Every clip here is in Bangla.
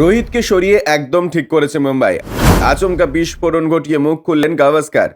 রোহিতকে সরিয়ে একদম ঠিক করেছে মুম্বাই। আচমকা বিস্ফোরণ ঘটিয়ে মুখ খুললেন গাভাস্কার।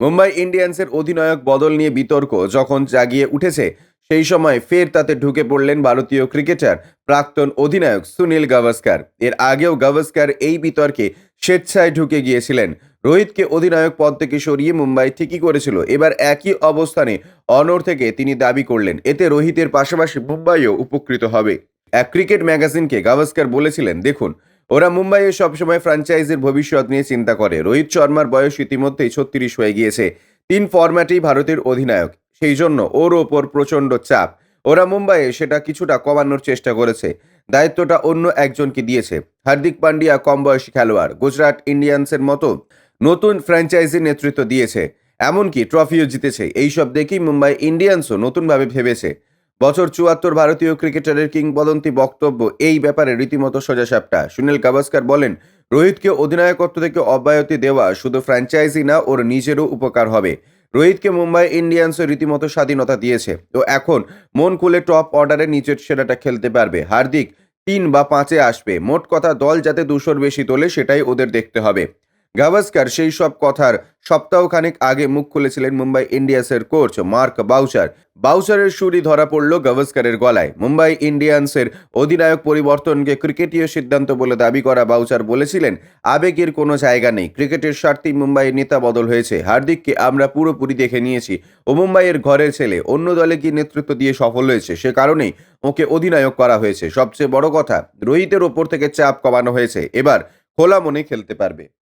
মুম্বাই ইন্ডিয়ান্সের অধিনায়ক বদল নিয়ে বিতর্ক যখন জাগিয়ে উঠেছে, সেই সময় ফের তাতে ঢুকে পড়লেন ভারতীয় ক্রিকেটার প্রাক্তন অধিনায়ক সুনীল গাভাস্কার। এর আগেও গাভাস্কার এই বিতর্কে স্বেচ্ছায় ঢুকে গিয়েছিলেন। রোহিতকে অধিনায়ক পদ থেকে সরিয়ে মুম্বাই ঠিকই করেছিল। এবার একই অবস্থানে অনর থেকে তিনি দাবি করলেন, এতে রোহিতের পাশাপাশি মুম্বাইও উপকৃত হবে। এক ক্রিকেট ম্যাগাজিনকে গাভাস্কার বলেছিলেন, দেখুন, ওরা মুম্বাইয়ে সবসময় ফ্র্যাঞ্চাইজির ভবিষ্যৎ নিয়ে চিন্তা করে। রোহিত শর্মার বয়স ইতিমধ্যেই ছত্রিশ হয়ে গিয়েছে। তিন ফরম্যাটেই ভারতের অধিনায়ক। সেই জন্য ওর ওপর প্রচণ্ড চাপ। ওরা মুম্বাইয়ে সেটা কিছুটা কমানোর চেষ্টা করেছে। দায়িত্বটা অন্য একজনকে দিয়েছে। হার্দিক পান্ডিয়া কম বয়সী খেলোয়াড়। গুজরাট ইন্ডিয়ান্সের মতো নতুন ফ্র্যাঞ্চাইজির নেতৃত্ব দিয়েছে। এমনকি ট্রফিও জিতেছে। এইসব দেখেই মুম্বাই ইন্ডিয়ান্সও নতুনভাবে ভেবেছে। বছর চুয়াত্তর ভারতীয় ক্রিকেটারের কিংবদন্তি বক্তব্য এই ব্যাপারে রীতিমতো সোজা সোজাসাপটা। সুনীল গাভাস্কার বলেন, রোহিতকে অধিনায়কত্ব থেকে অব্যাহতি দেওয়া শুধু ফ্র্যাঞ্চাইজি না, ওর নিজেরও উপকার হবে। রোহিতকে মুম্বাই ইন্ডিয়ান্সও রীতিমতো স্বাধীনতা দিয়েছে। তো এখন মন খুলে টপ অর্ডারে নিচের সেরাটা খেলতে পারবে। হার্দিক তিন বা পাঁচে আসবে। মোট কথা দল যাতে দুশোর বেশি তোলে, সেটাই ওদের দেখতে হবে। গাভাস্কার, সেই সব কথার সপ্তাহখানেক আগে মুখ খুলেছিলেন মুম্বাই ইন্ডিয়ান্সের কোচ মার্ক বাউচার। বাউচারের সুরই ধরা পড়ল গাভাস্কারের গলায়। মুম্বাই ইন্ডিয়ান্সের অধিনায়ক পরিবর্তনকে ক্রিকেটীয় সিদ্ধান্ত বলে দাবি করা বাউচার বলেছিলেন, আবেগের কোনো জায়গা নেই। ক্রিকেটের স্বার্থেই মুম্বাইয়ের নেতা বদল হয়েছে। হার্দিককে আমরা পুরোপুরি দেখে নিয়েছি। ও মুম্বাইয়ের ঘরের ছেলে, অন্য দলে কি নেতৃত্ব দিয়ে সফল হয়েছে। সে কারণেই ওকে অধিনায়ক করা হয়েছে। সবচেয়ে বড় কথা, রোহিতের ওপর থেকে চাপ কমানো হয়েছে। এবার খোলা মনে খেলতে পারবে।